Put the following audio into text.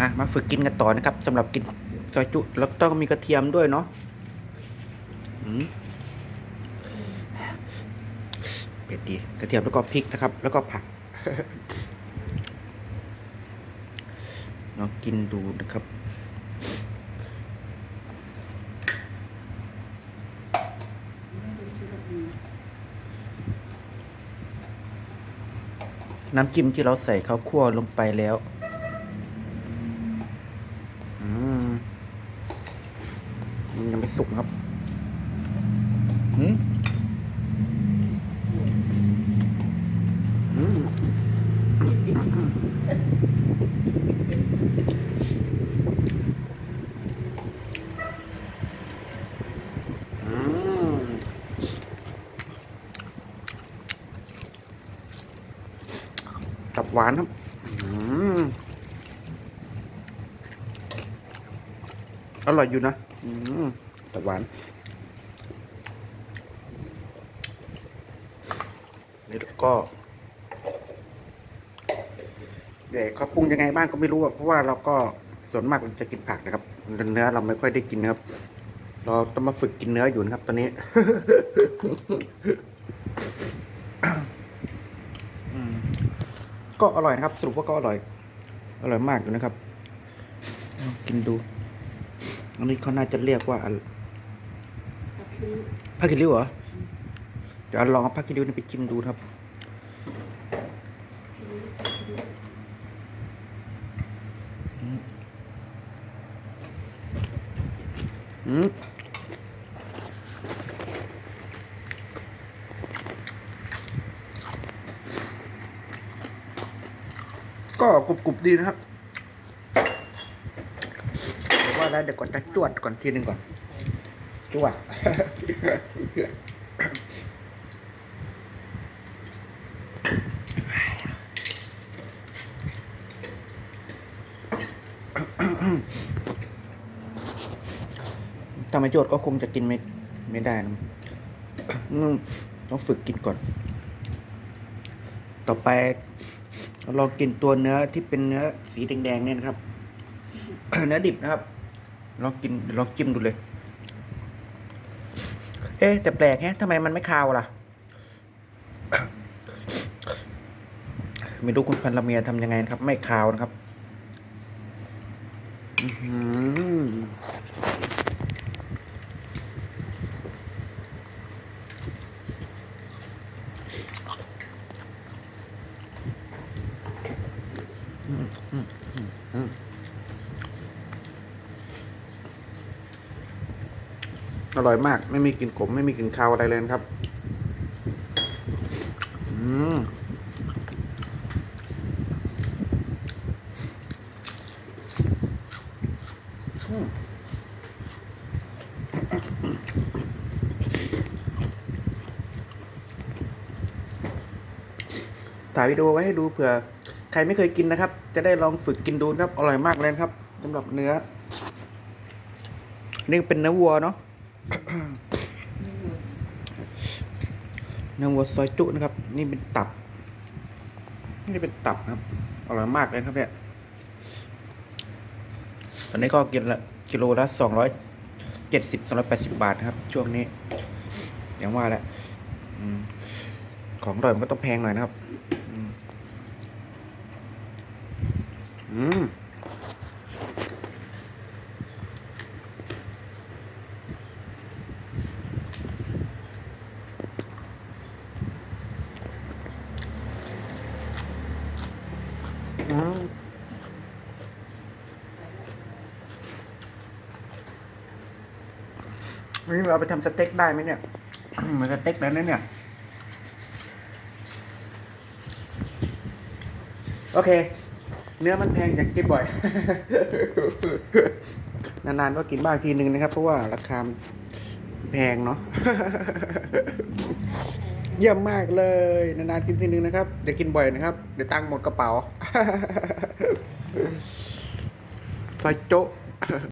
อะมาฝึกกินกันต่อนะครับสำหรับกินซอยจุแล้วต้องมีกระเทียมด้วยเนาะเผ็ดดีกระเทียมแล้วก็พริกนะครับ แล้วก็ผักลองกินดูนะครับ น้ำจิ้มที่เราใส่ข้าวคั่วลงไปแล้วอืมมันยังไม่สุกครับ อืมอืมอืม ตับหวานครับอร่อยอยู่นะตับหวานนี่แล้วก็เดี๋ยวเขาปรุงยังไงบ้างก็ไม่รู้เพราะว่าเราก็ส่วนมากเราจะกินผักนะครับเนื้อเราไม่ค่อยได้กินนะครับ เราต้องมาฝึกกินเนื้ออยู่นะครับ ตอนนี้ อืม ก็อร่อยนะครับ สรุปว่าก็อร่อย อร่อยมากอยู่นะครับลองกินดู อันนี้เขาน่าจะเรียกว่าผ้าคิริ้วเหรอ เดี๋ยวลองเอาผ้าคิริ้วนี่ไปจิ้มดูครับอืม ก็กรุบๆดีนะครับแต่ว่าแล้วเดี๋ยวก่อนจะจวดก่อนทีหนึ่งก่อนจวดถ้าไมจวดก็คงจะกินไม่ไม่ได้นะต้องฝึกกินก่อน ต่อไป เราลองกินตัวเนื้อที่เป็นเนื้อสีแดงๆเนี่ยนะครับ เนื้อดิบนะครับลองกินลองจิ้มดูเลย เอ๊ะแต่แปลกแฮะทำไมมันไม่คาวล่ะ ไม่รู้คุณพันละเมียทำยังไงครับ ไม่คาวนะครับ อื อร่อยมาก ไม่มีกลิ่นขมไม่มีกลิ่นคาวอะไรเลยครับ อืมถ่ายวิดีโอไว้ให้ดูเผื่อ ใครไม่เคยกินนะครับ จะได้ลองฝึกกินดูนะครับ อร่อยมากเลยครับสำหรับเนื้อ นี่เป็นเนื้อวัวเนาะเนื้อวัวซอยจุนะครับ นี่เป็นตับ นี่เป็นตับครับ อร่อยมากเลยครับเนี่ยตอนนี้ก็กินละกิโลละสองร้อยเจ็ดสิบสองร้อยแปดสิบบาทนะครับ ช่วงนี้ อย่างว่าแหละของอร่อยมันก็ต้องแพงหน่อยนะครับ อืมอืมนนี้เราเอาไปทำสเต็กได้ไหมเนี่ยเหมือนสเต็กแล้วนะเนี่ย โอเค เนื้อมันแพงอยากกินบ่อย นานๆก็กินบ้างทีนึงนะครับ เพราะว่าราคาแพงเนาะเยี่ยมมากเลย นานๆกินทีนึงนะครับเดี๋ยวกินบ่อยนะครับ เดี๋ยวตั้งหมดกระเป๋าซอยโจ๊ะ